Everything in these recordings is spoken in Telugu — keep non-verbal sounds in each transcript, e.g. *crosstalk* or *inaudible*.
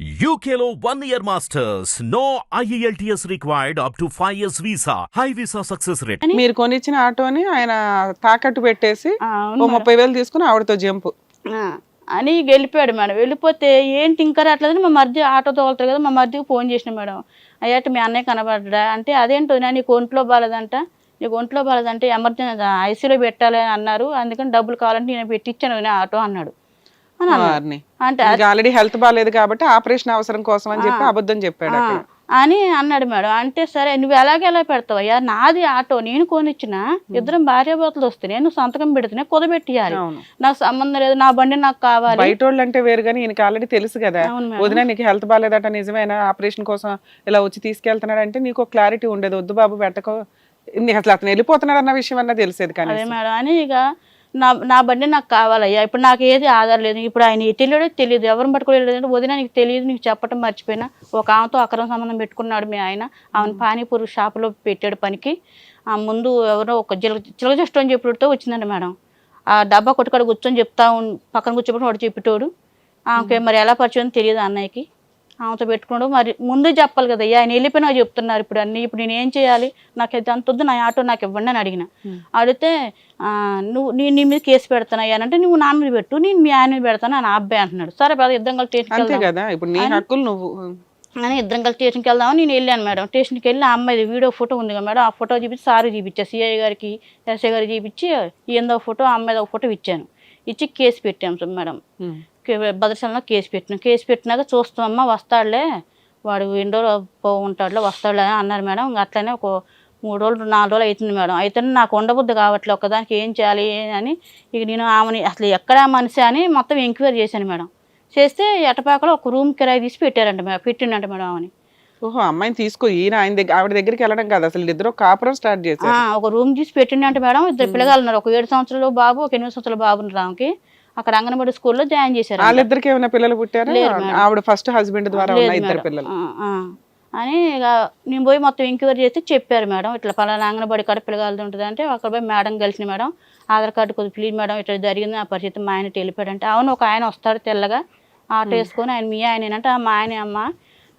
One year masters. No E IELTS required up to 5 years visa. High visa success rate. మీరు కొనిచ్చిన ఆటోని ఆయన తాకట్టు పెట్టేసి ఓ. ముప్పై వేలు తీసుకుని ఆవిడతో జంపు అని వెళ్ళిపోయాడు మేడం వెళ్ళిపోతే ఏంటి ఇంకా రావట్లేదని మా మరిది ఆటో తోలుతారు కదా మా మరిదికి ఫోన్ చేసిన మేడం అయ్యాట మీ అన్నయ్య కనబడ్డా అంటే అదేంటో నా నీకు ఒంట్లో బాగాలేదంట నీకు ఒంట్లో బాగాలేదంటే ఎమర్జెన్సీ ఐసీలో పెట్టాలి అని అన్నారు అందుకని డబ్బులు కావాలంటే నేను పెట్టించాను ఆటో అన్నాడు అని అంటే ఆల్రెడీ హెల్త్ బాగాలేదు కాబట్టి ఆపరేషన్ అవసరం కోసం అని చెప్పి అబద్ధం చెప్పాడు అక్కడ. అని అన్నాడు మేడం. అంటే సరే నువ్వు ఎలాగ ఎలా పెడతావు అయ్యా? నాది ఆటో నేను కొనిచ్చిన. ఇద్దరం భార్యాభర్తలు వస్తే నేను సంతకం పెడితేనే కుదబెట్టియాలి. నాకు సంబంధం లేదు నా బండి నాకు కావాలి. బయట వాళ్ళు అంటే వేరు కానీ ఈయనకి ఆల్రెడీ తెలుసు కదా. వదిన నీకు హెల్త్ బాగాలేదట నిజమేనా ఆపరేషన్ కోసం ఇలా వచ్చి తీసుకెళ్తున్నాడు అంటే నీకు క్లారిటీ ఉండేది. వద్దు బాబు పెట్టకో. అసలు అతను వెళ్ళిపోతున్నాడు అన్న విషయం అన్నా తెలిసేది కానీ మేడం. అని ఇక నా నా బండి నాకు కావాలయ్యా. ఇప్పుడు నాకు ఏది ఆధారం లేదు. ఇప్పుడు ఆయన వెళ్ళాడో తెలియదు ఎవరిని పట్టుకోలేదు వదిన నీకు తెలియదు నీకు చెప్పటం మర్చిపోయినా. ఒక ఆమెతో అక్రమ సంబంధం పెట్టుకున్నాడు మీ ఆయన. ఆమెను పానీపూరి షాపులో పెట్టాడు పనికి. ఆ ముందు ఎవరో ఒక చిలక చిలక చెట్టు అని చెప్పుడుతో వచ్చిందండి మేడం. ఆ డబ్బా కొట్టుకాడ కూర్చొని చెప్తా పక్కన కూర్చోబెట్టి వాడు చెప్పేటోడు. ఆమెకి మరి ఎలా పరిచయం తెలియదు అన్నయ్యకి? ఆమెతో పెట్టుకున్నాడు. మరి ముందే చెప్పాలి కదా ఆయన వెళ్ళిపోయినా చెప్తున్నారు ఇప్పుడు అన్ని. ఇప్పుడు నేను ఏం చేయాలి? నాకు ఇది అంత వద్దు నా ఆటో నాకు ఇవ్వండి అని అడిగిన. అడిగితే నువ్వు నేను నీ మీద కేసు పెడతాను అంటే నువ్వు నాన్న మీద పెట్టు నేను మీ ఆయన మీద పెడతాను అని అబ్బాయి అంటున్నాడు. సరే పెద్ద ఇద్దరం కలిసి స్టేషన్కి కదా ఇప్పుడు నీ హక్కులు నువ్వు. అని ఇద్దరం కలిసి స్టేషన్కి వెళ్దామని నేను వెళ్ళాను మేడం. స్టేషన్కి వెళ్ళి ఆ అమ్మాయి వీడియో ఫోటో ఉంది కదా మేడం ఆ ఫోటో చూపించి సారు చూపించా. సిఐ గారికి ఎస్ఐ గారికి చూపించి ఏందో ఫోటో ఆ అమ్మాయి ఒక ఫోటో ఇచ్చాను. ఇచ్చి కేసు పెట్టాం సార్ మేడం భద్రశాలలో కేసు పెట్టినాం. కేసు పెట్టినాక చూస్తామమ్మా వస్తాడులే. వాడు ఎన్నో రోజులు ఉంటాడులే వస్తాడులే అని అన్నారు మేడం. అట్లనే ఒక మూడు రోజులు నాలుగు రోజులు అవుతుంది మేడం. అయితే నాకు ఉండబుద్ధి కావట్లే ఒక్కదానికి ఏం చేయాలి అని. ఇక నేను ఆమెని అసలు ఎక్కడ మనిషి అని మొత్తం ఎంక్వైరీ చేశాను మేడం. చేస్తే ఎటపాకలో ఒక రూమ్ కిరాయి తీసి పెట్టారంట మేడం పెట్టిండంట మేడం ఆమెని. ఓహో అమ్మాయిని తీసుకో ఈయన ఆయన దగ్గర ఆవిడ దగ్గరికి వెళ్ళడం కాదు. అసలు ఇద్దరు కాపురం స్టార్ట్ చేశారు. ఒక రూమ్ తీసి పెట్టిండంట మేడం. ఇద్దరు పిల్లగాళ్ళు ఉన్నారు. ఒక ఏడు సంవత్సరాలు బాబు ఒక ఎనిమిది సంవత్సరాల బాబు ఉన్నారు ఆమెకి. అక్కడ అంగన్వాడీ స్కూల్లో జాయిన్ చేశారు వాళ్ళిద్దరికి ఏమైనా పిల్లలు పుట్టారా. ఆవిడ ఫస్ట్ హస్బెండ్ ద్వారా ఇద్దరు. పిల్లలు. ఆ, ఆ. అని ఇక నేను పోయి మొత్తం ఎంక్వైరీ చేస్తే చెప్పారు మేడం. ఇట్లా పలానా అంగనబడి కాడ పిల్లగాలది ఉంటుంది అంటే అక్కడ పోయి మేడం కలిసిన మేడం. ఆధార్ కార్డు కొద్దిగా ప్లీజ్ మేడం ఇట్లా జరిగింది నా పరిస్థితి మా ఆయన వెళ్ళిపోయాడంటే అవును ఒక ఆయన వస్తాడు తెల్లగా. ఆటో వేసుకొని ఆయన మీ ఆయన అంటే మా ఆయన అమ్మ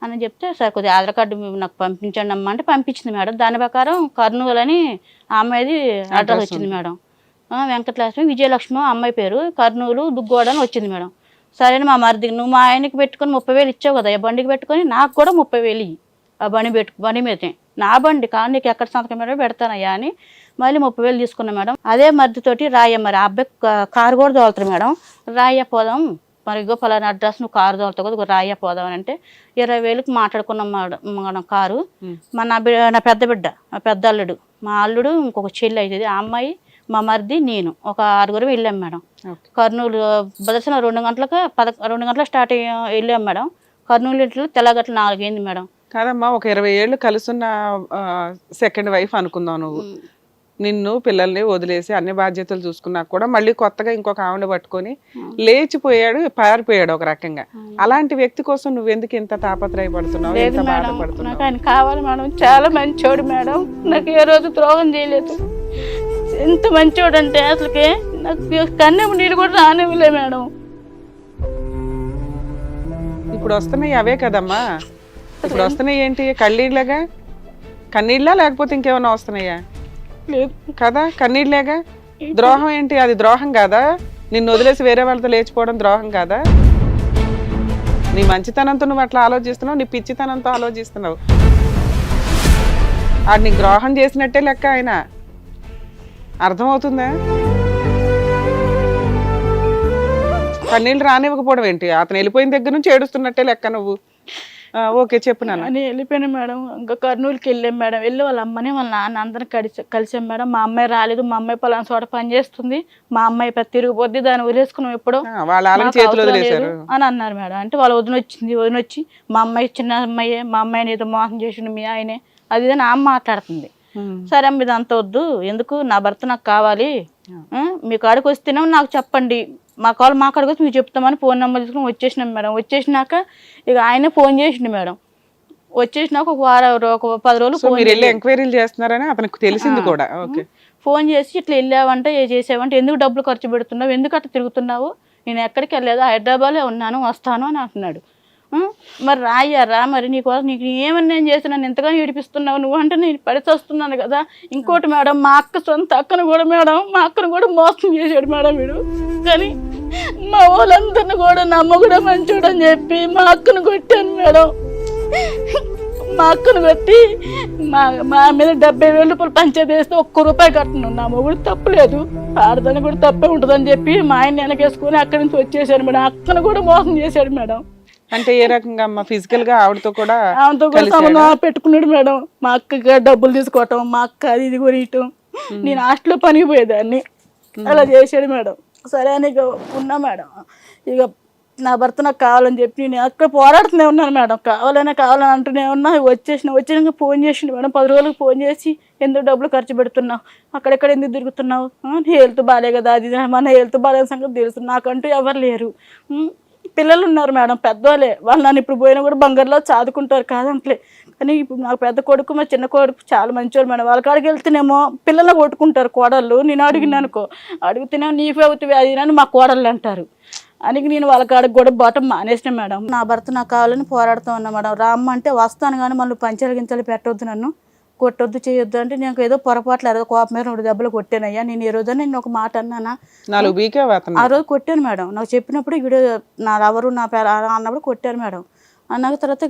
అని చెప్తే సార్ కొద్దిగా ఆధార్ కార్డు నాకు పంపించండి అమ్మ అంటే పంపించింది మేడం. దాని ప్రకారం కర్నూలు అని ఆ అమ్మాయిది అడ్రస్ వచ్చింది మేడం. ఆ, వెంకటలక్ష్మి విజయలక్ష్మి అమ్మాయి పేరు కర్నూలు దుగ్గోడ అని వచ్చింది మేడం. సరే మా మరిదికి నువ్వు మా ఆయనకి పెట్టుకొని ముప్పై వేలు ఇచ్చావు కదా ఆ బండికి పెట్టుకొని నాకు కూడా ముప్పై వేలు ఇయ్యి. ఆ బండి పెట్టు బండి మీదే నా బండి కానీ నీకు ఎక్కడ సంతకం మీద పెడతానయ్యా అని మళ్ళీ ముప్పై వేలు తీసుకున్నా మేడం. అదే మరిదితోటి రాయ మరి ఆ అబ్బాయి కారు కూడా తోలుతారు మేడం. రాయ పోదాం మరి ఇగో పలానా అడ్రస్ నువ్వు కారు తోలుతావు కదా రాయ పోదాం అని అంటే ఇరవై వేలకు మాట్లాడుకున్నాం మేడం మనం కారు. మా నా బి నా పెద్ద బిడ్డ మా పెద్ద అల్లుడు మా అల్లుడు ఇంకొక చెల్లి అవుతుంది ఆ అమ్మాయి మా మరిది నేను ఒక ఆరుగురు వెళ్ళాం మేడం. కర్నూలు ప్రదర్శన రెండు గంటలకు పద రెండు గంటలకు స్టార్ట్ అయ్యి వెళ్ళాం మేడం. కర్నూలు ఇంట్లో తెల్లగట్ల నాలుగైంది మేడం. కాదమ్మా ఒక ఇరవై ఏళ్ళు కలుసున్న సెకండ్ వైఫ్ అనుకుందాం నువ్వు. నిన్ను పిల్లల్ని వదిలేసి అన్ని బాధ్యతలు చూసుకున్నా కూడా మళ్ళీ కొత్తగా ఇంకొక ఆవిడ పట్టుకొని లేచిపోయాడు పారిపోయాడు ఒక రకంగా. అలాంటి వ్యక్తి కోసం నువ్వెందుకు ఇంత తాపత్రయపడుతున్నావు ఎంత బాధపడుతున్నావు? కావాలి మేడం. చాలా మంచోడు మేడం. నాకు ఏ రోజు ద్రోహం చేయలేదు. ఎంత మంచోడు అంటే అసలుకి. నాకు కన్నెము నీళ్ళు కూడా రానివ్వలే మేడం. ఇప్పుడు వస్తున్నాయి అవే కదమ్మా. ఇప్పుడు వస్తున్నాయి ఏంటి? కన్నీళ్ళగా? కన్నీళ్ళా లేకపోతే ఇంకేమైనా వస్తున్నాయా? కదా? కన్నీళ్ళేగా? ద్రోహం ఏంటి? అది ద్రోహం కాదా? నిన్ను వదిలేసి వేరే వాళ్ళతో లేచిపోవడం ద్రోహం కాదా? నీ మంచితనంతో నువ్వు అట్లా ఆలోచిస్తున్నావు నీ పిచ్చితనంతో ఆలోచిస్తున్నావు. ఆడు నీకు ద్రోహం చేసినట్టే లెక్క ఆయన. అర్థమవుతుందా? కన్నీళ్ళు రానివ్వకపోవడం ఏంటి? అతను వెళ్ళిపోయిన దగ్గర నుంచి ఏడుస్తున్నట్టే లెక్క నువ్వు. ఓకే చెప్పు నాన్న. అని వెళ్ళిపోయాను మేడం. ఇంకా కర్నూలుకి వెళ్ళాం మేడం. వెళ్ళి వాళ్ళ అమ్మని వాళ్ళ నాన్న అందరం కలిసి కలిసాం మేడం. మా అమ్మాయి రాలేదు. మా అమ్మాయి పలానా చోట పని చేస్తుంది. మా అమ్మాయి పెద్ద. తిరిగిపోద్ది దాన్ని వదిలేసుకున్నాం ఎప్పుడో. అని అన్నారు మేడం. అంటే వాళ్ళ వదిన వచ్చింది. వదిన వచ్చి మా అమ్మాయి చిన్న అమ్మాయే. మా అమ్మాయిని ఏదో మోసం చేసిండు మీ ఆయనే. అది ఆమె మాట్లాడుతుంది. సరే అమ్మ ఇది అంత వద్దు. ఎందుకు? నా భర్త నాకు కావాలి. మీ కాడికి వస్తేనే నాకు చెప్పండి. మా కాల్ మా కాడికి వచ్చి మీకు చెప్తామని ఫోన్ నెంబర్ తీసుకుని వచ్చేసినాం మేడం. వచ్చేసినాక ఇక ఆయనే ఫోన్ చేసిండు మేడం. వచ్చేసినాక ఒక వారం ఒక పది రోజులు ఫోన్ మీరు ఎంక్వైరీలు చేస్తున్నారని అతనికి తెలిసింది కూడా. ఓకే. ఫోన్ చేసి ఇట్లా వెళ్ళావంటే ఏ చేసావంటే ఎందుకు డబ్బులు ఖర్చు పెడుతున్నావు ఎందుకు అట్లా తిరుగుతున్నావు? నేను ఎక్కడికి వెళ్ళలేదు హైదరాబాద్లో ఉన్నాను వస్తాను అని అంటున్నాడు? మరి రాయ్యారా మరి నీకోసం నీకు ఏమన్నా నేను చేసినాను ఎంతగానో ఏడిపిస్తున్నావు? నువ్వు అంటే నేను పడిచొస్తున్నాను కదా. ఇంకోటి మేడం మా అక్క సొంత అక్కను కూడా మేడం మా అక్కను కూడా మోసం చేశాడు మేడం వీడు. కానీ మా వాళ్ళందరిని కూడా నమ్మకూడ మంచోడు అని చెప్పి మా అక్కను కొట్టాను మేడం. మా అక్కను కొట్టి మా మా మీద డెబ్బై వేల రూపాయలు పంచాయతీ వేస్తే ఒక్క రూపాయి కట్టను. నా మొగుడు తప్పలేదు ఆడదాన్ని కూడా తప్పే ఉంటుందని చెప్పి మా ఆయన వెనకేసుకొని అక్కడి నుంచి వచ్చేసాడు మేడం. అక్కను కూడా మోసం చేశాడు మేడం. అంటే ఏ రకంగా అమ్మ? ఫిజికల్గా ఆవిడతో కూడా ఆమెతో కూడా సంబంధం పెట్టుకున్నాడు మేడం. మా అక్కగా డబ్బులు తీసుకోవటం మా అక్క అది ఇది కొనియటం. నేను హాస్టల్లో పనికి పోయేదాన్ని. అలా చేశాడు మేడం. సరే అని ఇక ఉన్నా మేడం. ఇక నా భర్త నాకు కావాలని చెప్పి నేను అక్కడ పోరాడుతూనే ఉన్నాను మేడం. కావాలనే కావాలని అంటూనే ఉన్నా. వచ్చేసిన వచ్చినాక ఫోన్ చేసిండు మేడం. పది రోజులకు ఫోన్ చేసి ఎందుకు డబ్బులు ఖర్చు పెడుతున్నావు? అక్కడెక్కడ ఎందుకు తిరుగుతున్నావు? హెల్త్ బాగాలే కదా అది. మన హెల్త్ బాగాలేని సంగతి తెలుసు. నాకంటూ ఎవరు లేరు. పిల్లలు ఉన్నారు మేడం పెద్దవాళ్ళే వాళ్ళు నన్ను ఇప్పుడు పోయినా కూడా బంగారులో చదువుకుంటారు కాదంటలే. కానీ ఇప్పుడు నాకు పెద్ద కొడుకు మా చిన్న కొడుకు చాలా మంచివాడు మేడం. వాళ్ళ కాడికి వెళ్తేనేమో పిల్లలు కొట్టుకుంటారు కోడళ్ళు. నేను అడిగిన అనుకో అడిగితేనేమో నీవే అవుతుంది అది అని మా కోడళ్ళు అంటారు. అని నేను వాళ్ళ కాడికి కూడా బాటం మానేసిన మేడం. నా భర్త నాకు కావాలని పోరాడుతూ ఉన్నా మేడం. రామ్మ అంటే వస్తాను కానీ మళ్ళీ పంచాలు గించలు పెట్టొద్దు నన్ను. కొట్టొద్దు చేయొద్దు అంటే నేను ఏదో పొరపాట్లు ఏదో కోపం మీద రెండు దెబ్బలు కొట్టానయ్యా. నేను ఈ రోజు నేను ఒక మాట అన్నానా? ఆ రోజు కొట్టాను మేడం. నాకు చెప్పినప్పుడు వీడియో నా ఎవరు నా పేరు అన్నప్పుడు కొట్టారు మేడం. అన్నాక తర్వాత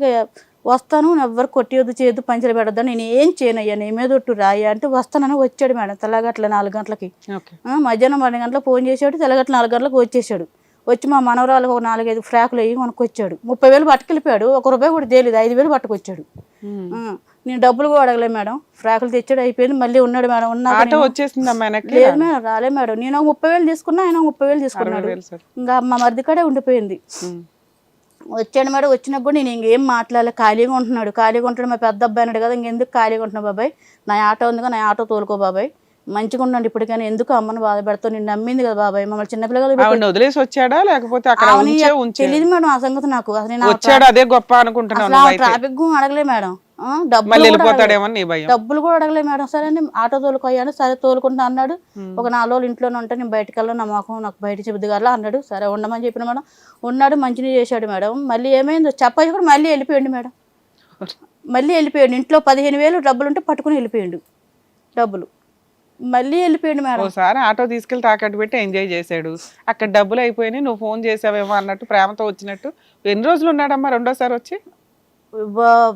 వస్తాను ఎవరు కొట్టేయొద్దు చేయొద్దు పంచలు పెట్టద్దు నేను ఏం చేయనయ్యా? నీ మీద ఒట్టు రాయ్యా అంటే వస్తానని వచ్చాడు మేడం తెల్లగట్ల నాలుగు గంటలకి. మధ్యాహ్నం పన్నెండు గంటలకు ఫోన్ చేశాడు తెల్లగట్ల నాలుగు గంటలకు వచ్చేసాడు. వచ్చి మా మనవరాలకు ఒక నాలుగైదు ఫ్రాకులు వేయి కొనుక్కొచ్చాడు. ముప్పై వేలు పట్టుకెళ్ళిపోయాడు. ఒక రూపాయి కూడా తేలేదు. ఐదు వేలు పట్టుకొచ్చాడు. నేను డబ్బులు కూడా అడగలే మేడం. ఫ్రాకులు తెచ్చాడు అయిపోయింది. మళ్ళీ ఉన్నాడు మేడం. నేను- వచ్చేసింది లేదు మేడం రాలే మేడం. నేను ఒక ముప్పై వేలు తీసుకున్నా ఆయన ముప్పై వేలు తీసుకున్నాడు. ఇంకా మా మరిది కాడే ఉండిపోయింది. వచ్చాడు మేడం. వచ్చినా కూడా నేను ఇంకేం మాట్లాడలే. ఖాళీగా ఉంటున్నాడు. ఖాళీగా ఉంటున్నాడు. మా పెద్ద అబ్బాయి అన్నాడు కదా ఇంకెందుకు ఖాళీగా ఉంటున్నావు బాబాయ్? నా ఆటో ఉందిగా నా ఆటో తోలుకో బాబాయ్. మంచిగా ఉండండి ఇప్పటికైనా. ఎందుకు అమ్మని బాధ పెడతావు? నేను నమ్మింది కదా బాబాయ్. మమ్మల్ని చిన్నపిల్లలు వదిలేసి వచ్చాడా? లేకపోతే తెలియదు మేడం ఆ సంగతి నాకు. అసలు అదే గొప్ప అనుకుంటున్నాను. ట్రాఫిక్ అడగలే మేడం. డబ్బులు కూడా అడగలే. మేడం. సరే అని ఆటో తోలుకోయాను సరే తోలుకుంటా అన్నాడు. ఒక నాలుగు రోజులు ఇంట్లోనే ఉంటే నేను బయటకు వెళ్ళను నా మొఖం నాకు బయట చెబుద్ది కదా అన్నాడు. సరే ఉండమని చెప్పిన మేడం. ఉన్నాడు మంచిగా చేశాడు మేడం. మళ్ళీ ఏమైందో చెప్పాలి కూడా మళ్ళీ వెళ్ళిపోయాడు మేడం. *laughs* మళ్ళీ వెళ్ళిపోయాడు. ఇంట్లో పదిహేను వేలు డబ్బులు ఉంటే పట్టుకుని వెళ్ళిపోయాడు. డబ్బులు. మళ్ళీ వెళ్ళిపోయాడు మేడం. ఓసారి ఆటో తీసుకెళ్ళి తాకట్టు పెట్టి ఎంజాయ్ చేశాడు. అక్కడ డబ్బులు అయిపోయినాయి నువ్వు ఫోన్ చేసావేమో అన్నట్టు ప్రేమతో వచ్చినట్టు. ఎన్ని రోజులు ఉన్నాడమ్మా రెండోసారి వచ్చి?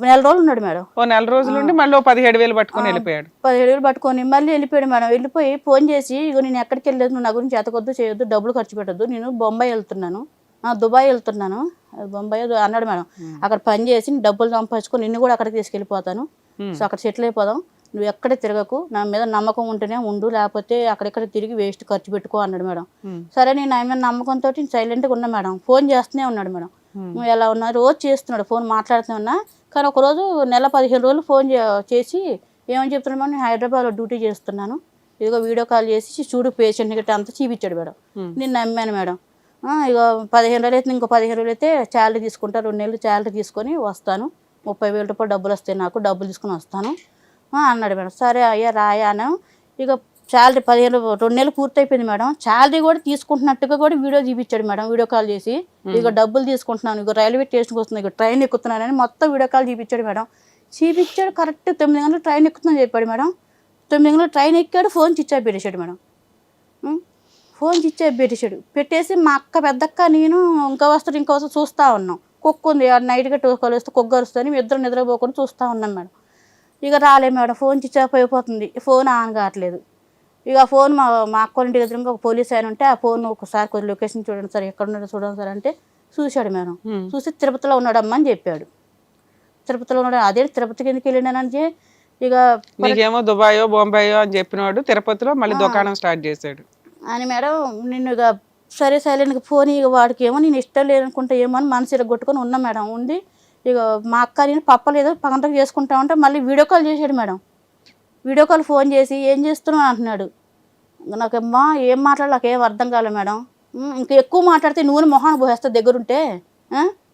నెల రోజులు ఉన్నాడు మేడం. ఓ నెల రోజులు ఉండి మళ్ళీ ఓ పదిహేడు వేలు పట్టుకొని వెళ్ళిపోయాడు. పదిహేడు వేలు పట్టుకొని మళ్ళీ వెళ్ళిపోయాడు మేడం. వెళ్ళిపోయి ఫోన్ చేసి ఇగో నేను ఎక్కడికి వెళ్ళలేదు నువ్వు నా గురించి ఎతకొద్దు చేయొద్దు డబ్బులు ఖర్చు పెట్టొద్దు. నేను బొంబాయి వెళ్తున్నాను. ఆ, దుబాయ్ వెళ్తున్నాను. బొంబాయి అన్నాడు మేడం. అక్కడ పని చేసి డబ్బులు సంపాదించుకొని నిన్ను కూడా అక్కడికి తీసుకెళ్ళిపోతాను. సో అక్కడ సెటిల్ అయిపోదాం. నువ్వు ఎక్కడ తిరగకు నా మీద నమ్మకం ఉంటేనే ఉండు లేకపోతే అక్కడెక్కడ తిరిగి వేస్ట్ ఖర్చు పెట్టుకో అన్నాడు మేడం. సరే నేను ఆయన నమ్మకంతో సైలెంట్గా ఉన్నా మేడం. ఫోన్ చేస్తూనే ఉన్నాడు మేడం. నువ్వు ఎలా ఉన్నా రోజు చేస్తున్నాడు ఫోన్ మాట్లాడుతూనే ఉన్నా. కానీ ఒకరోజు నెల పదిహేను రోజులు ఫోన్ చేసి ఏమని చెప్తున్నాడు మేడం నేను హైదరాబాద్లో డ్యూటీ చేస్తున్నాను. ఇదిగో వీడియో కాల్ చేసి చూడు పేషెంట్ గట్రా అంతా చూపించాడు మేడం. నేను నమ్మాను మేడం. ఇక పదిహేను రోజులు అయితే ఇంకో పదిహేను రోజులు అయితే శాలరీ తీసుకుంటా రెండు నెలలు శాలరీ తీసుకొని వస్తాను. ముప్పై వేల రూపాయలు డబ్బులు వస్తాయి నాకు డబ్బులు తీసుకొని వస్తాను. అన్నాడు మేడం. సరే అయ్యా రాయాను ఇక శాలరీ పదిహేను రెండు నెలలు పూర్తయిపోయింది మేడం. శాలరీ కూడా తీసుకుంటున్నట్టుగా కూడా వీడియో చూపించాడు మేడం వీడియో కాల్ చేసి. ఇక డబ్బులు తీసుకుంటున్నాను ఇక రైల్వే స్టేషన్కి వస్తుంది ఇక ట్రైన్ ఎక్కుతున్నానని మొత్తం వీడియో కాల్ చూపించాడు మేడం. చూపించాడు కరెక్ట్ తొమ్మిది గంటలు ట్రైన్ ఎక్కుతుందని చెప్పాడు మేడం. తొమ్మిది గంటలు ట్రైన్ ఎక్కాడు ఫోన్ చిచ్చా పెట్టేశాడు మేడం? ఫోన్ చిచ్చా పెట్టేశాడు. పెట్టేసి మా అక్క పెద్దక్క నేను ఇంకా వస్తాడు ఇంకా వస్తాడు చూస్తూ ఉన్నాం. కుక్క ఉంది నైట్గా టూ కలిస్తే కుక్క కలుస్తుంది మేము ఇద్దరు నిద్రపోకుండా చూస్తూ ఉన్నాం మేడం. ఇక రాలే మేడం ఫోన్ చిచ్చా అయిపోతుంది. ఫోన్ ఆన్ కావట్లేదు. ఇక ఫోన్ మా మా అక్క వాళ్ళ ఇంటి దగ్గర ఒక పోలీస్ ఆయన ఉంటే ఆ ఫోన్ ఒకసారి కొద్ది లొకేషన్ చూడండి సార్ ఎక్కడ ఉన్నాడో చూడండి సార్ అంటే చూశాడు మేడం. చూసి తిరుపతిలో ఉన్నాడమ్మా అని చెప్పాడు. తిరుపతిలో ఉన్నాడు అదే తిరుపతికి ఎందుకు వెళ్ళినానంటే ఇక నీకేమో దుబాయో బొంబాయో అని చెప్పినవాడు తిరుపతిలో మళ్ళీ దుకాణం స్టార్ట్ చేశాడు. అని మేడం నిన్ను ఇక సరే సైలెంట్గా ఫోన్ ఇక వాడికి ఏమో నేను ఇష్టం లేదనుకుంటా ఏమో అని మనసు ఇరగొట్టుకొని ఉన్నా మేడం. ఉంది ఇక మా అక్క నేను పప్పలేదు పగంతకు చేసుకుంటా ఉంటే మళ్ళీ వీడియో కాల్ చేశాడు మేడం. వీడియో కాల్ ఫోన్ చేసి ఏం చేస్తున్నావు? అంటున్నాడు. నాకమ్మా ఏం మాట్లాడాలి నాకు ఏం అర్థం కాలేదు మేడం. ఇంకా ఎక్కువ మాట్లాడితే నూనె మొహాన్ని పోసేస్తా దగ్గరుంటే?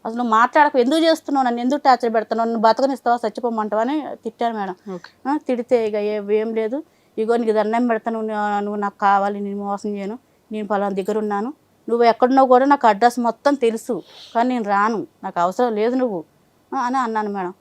అసలు నువ్వు మాట్లాడకు ఎందుకు చేస్తున్నావు? నన్ను ఎందుకు టార్చర్ పెడుతున్నావు? నన్ను బతకనిస్తావా? చచ్చిపోమంటావా? అని తిట్టాను మేడం. తిడితే ఇక ఏ- లేదు. ఇగో నీకు దండం పెడతాను నువ్వు నువ్వు నాకు కావాలి నేను మోసం చేయను. నేను పలానా దగ్గర ఉన్నాను నువ్వు ఎక్కడున్నావు కూడా నాకు అడ్రస్ మొత్తం తెలుసు. కానీ నేను రాను. నాకు అవసరం లేదు నువ్వు. అని అన్నాను మేడం.